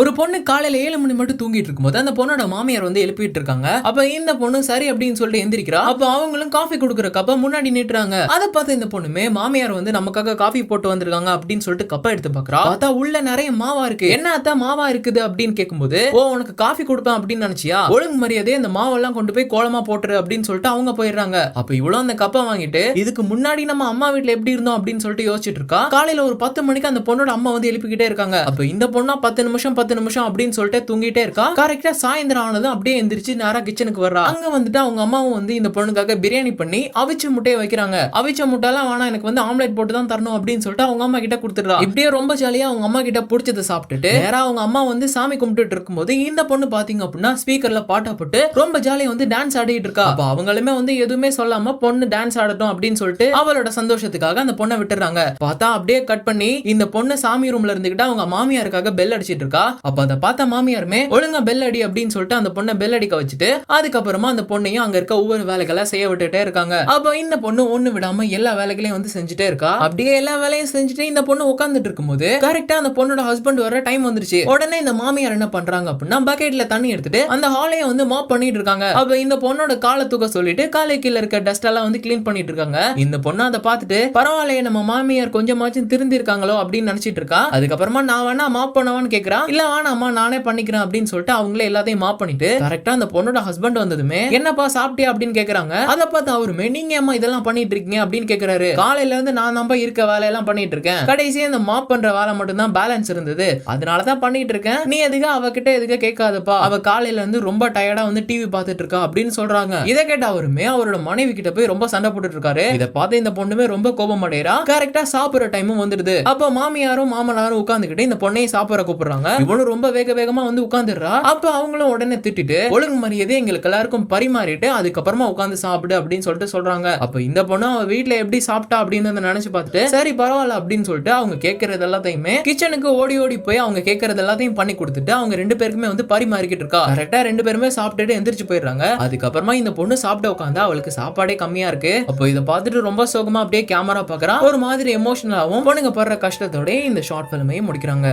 ஒரு பொண்ணு காலையில ஏழு மணி மட்டும் தூங்கிட்டு இருக்கும்போது அந்த பொண்ணோட மாமியார் வந்து எழுப்பிட்டு இருக்காங்க அப்ப இந்த பொண்ணு சரி அப்படின்னு சொல்லிட்டு எந்திரிக்கிறா. அப்ப அவங்களும் காஃபி கொடுக்குற கப்ப முன்னாடி நிட்டுறாங்க. அதை பார்த்து இந்த பொண்ணுமே மாமியார் வந்து நமக்காக காஃபி போட்டு வந்திருக்காங்க அப்படின்னு சொல்லிட்டு கப்பை எடுத்து பாக்குறா பார்த்தா உள்ள நிறைய மாவா இருக்கு. என்ன அத்தா மாவா இருக்குது? அப்படின்னு கேட்கும்போது ஓ உனக்கு காஃபி கொடுப்பேன் அப்படின்னு நினைச்சியா? ஒழுங்கு மரியாதையே அந்த மாவெல்லாம் கொண்டு போய் கோலமா போட்டுரு அப்படின்னு சொல்லிட்டு அவங்க போயிடுறாங்க. அப்ப இவ்வளவு அந்த கப்பை வாங்கிட்டு இதுக்கு முன்னாடி நம்ம அம்மா வீட்டுல எப்படி இருந்தோம்? அப்படின்னு சொல்லிட்டு யோசிச்சுட்டு இருக்கா. காலையில ஒரு பத்து மணிக்கு அந்த பொண்ணோட அம்மா வந்து எழுப்பிக்கிட்டே இருக்காங்க. அப்ப இந்த பொண்ணா பத்து நிமிஷம் பத்து நிமிஷம் அப்படின்னு சொல்லிட்டு தூங்கிட்டே இருக்கா. கரெக்டா சாயந்தரம் ஆனதும் அப்படியே எந்திரிச்சு நேரா கிச்சனுக்கு வர்றா. அங்க வந்துட்டு அவங்க அம்மாவும் வந்து இந்த பொண்ணுக்காக பிரியாணி பண்ணி அவிச்ச முட்டையை வைக்கிறாங்க. அவிச்ச முட்டைலாம் வேணா எனக்கு வந்து ஆம்லெட் போட்டு தான் தரணும் அப்படின்னு சொல்லிட்டு அவங்க அம்மா கிட்ட கொடுத்துடுறா. இப்படியே ரொம்ப ஜாலியா அவங்க அம்மா கிட்ட பிடிச்சதை சாப்பிட்டுட்டு நேரா அவங்க அம்மா வந்து சாமி கும்பிட்டுட்டு இருக்கும்போது இந்த பொண்ணு பாத்தீங்க அப்படின்னா ஸ்பீக்கர்ல பாட்டா போட்டு ரொம்ப ஜாலியா வந்து டான்ஸ் ஆடிட்டு இருக்கா. அப்ப அவங்களுமே வந்து எதுவுமே சொல்லாம பொண்ணு டான்ஸ் ஆடட்டும் அப்படின்னு சொல்லிட்டு அவளோட சந்தோஷத்துக்காக அந்த பொண்ணை விட்டுறாங்க பார்த்தா அப்படியே கட் பண்ணி இந்த பொண்ணு சாமி ரூம்ல இருந்துகிட்டு அவங்க மாமியாருக்காக பெல் அடிச்சிட்டு இருக்கா. அப்ப அதை பார்த்த மாமியாருமே ஒழுங்கா பெல் அடி அப்படின்னு சொல்லிட்டு அந்த பொண்ணை பெல் அடிக்க வச்சுட்டு அதுக்கப்புறமா அந்த பொண்ணையும் அங்க இருக்க ஒவ்வொரு வேலைகளை செய்ய விட்டுட்டே இருக்காங்க. அப்ப இந்த பொண்ணு ஒண்ணு விடாம எல்லா வேலைகளையும் வந்து செஞ்சுட்டே இருக்கா? அப்படியே எல்லா வேலையும் செஞ்சுட்டு இந்த பொண்ணு உட்காந்துட்டு இருக்கும்போது கரெக்டா அந்த பொண்ணோட ஹஸ்பண்ட் வர டைம் வந்துருச்சு. உடனே இந்த மாமியார் என்ன பண்றாங்க அப்படின்னா பக்கெட்ல தண்ணி எடுத்துட்டு அந்த ஹாலைய வந்து மாப் பண்ணிட்டு இருக்காங்க. அப்ப இந்த பொண்ணோட காலை தூக்க சொல்லிட்டு காலை கீழ இருக்க டஸ்ட் எல்லாம் வந்து கிளீன் பண்ணிட்டு இருக்காங்க. இந்த பொண்ணு அதை பார்த்துட்டு பரவாயில்லையே நம்ம மாமியார் கொஞ்சமாச்சும் திருந்தி இருக்காங்களோ அப்படின்னு நினைச்சிட்டு இருக்கா. அதுக்கப்புறமா நான் வேணா மாப் பண்ணவான்னு கேக்குறா. இல்ல நானே பண்ணிக்கிறேன் அப்படின்னு சொல்லிட்டு அவங்களே எல்லாத்தையும் மாப் பண்ணிட்டு கரெக்டா அந்த பொண்ணோட ஹஸ்பண்ட் வந்ததுமே என்னப்பா சாப்பிட்டியா? அப்படின்னு கேக்குறாங்க. அதை பார்த்து அவருமே நீங்க ஏமா இதெல்லாம் பண்ணிட்டு இருக்கீங்க? அப்படின்னு கேக்குறாரு. காலையில இருந்து நான் நம்ப இருக்க வேலையெல்லாம் பண்ணிட்டு இருக்கேன். கடைசியா இந்த மாப் பண்ற வேலை மட்டும் தான் பேலன்ஸ் இருந்தது அதனாலதான் பண்ணிட்டு இருக்கேன். நீ எதுக்கு அவகிட்ட எதுக்கு கேட்காதப்பா? அவ காலையில இருந்து ரொம்ப டயர்டா வந்து டிவி பார்த்துட்டு இருக்கா அப்படின்னு சொல்றாங்க. இதை கேட்ட அவருமே அவரோட மனைவி கிட்ட போய் ரொம்ப சண்டை போட்டுட்டு இருக்காரு. இதை பார்த்து இந்த பொண்ணுமே ரொம்ப கோபம் அடையறா. கரெக்டா சாப்பிடுற டைமும் வந்துடுது. அப்ப மாமியாரும் மாமனாரும் உட்காந்துக்கிட்டு இந்த பொண்ணையும் சாப்பிட கூப்பிடுறாங்க. இவனும் ரொம்ப வேக வேகமா வந்து உட்காந்துடுறா. அப்ப அவங்களும் உடனே திட்டிட்டு ஒழுங்கு மரியாதை எங்களுக்கு எல்லாருக்கும் பரிமாறிட்டு அதுக்கப்புறமா உட்காந்து சாப்பிடு அப்படின்னு சொல்லிட்டு சொல்றாங்க. அப்ப இந்த பொண்ணு அவ வீட்டுல எப்படி சாப்பிட்டா அப்படின்னு நினைச்சு பார்த்துட்டு சரி பரவாயில்ல அப்படின்னு சொல்லிட்டு அவங்க கேட்கறது எல்லாத்தையுமே கிச்சனுக்கு ஓடி ஓடி போய் அவங்க கேட்கறது எல்லாத்தையும் பண்ணி கொடுத்துட்டு அவங்க ரெண்டு பேருக்குமே வந்து பரிமாறிக்கிட்டு இருக்கா. கரெக்டா ரெண்டு பேருமே சாப்பிட்டுட்டு எந்திரிச்சு போயிடுறாங்க. அதுக்கப்புறமா இந்த பொண்ணு சாப்பிட்டு உட்காந்து அவளுக்கு சாப்பாடே கம்மியா இருக்கு. அப்போ இதை பார்த்துட்டு ரொம்ப சோகமா அப்படியே கேமரா பாக்குறா. ஒரு மாதிரி எமோஷனலாவும் பொண்ணுங்க படுற கஷ்டத்தோட இந்த ஷார்ட் பிலிமையும் முடிக்கிறாங்க.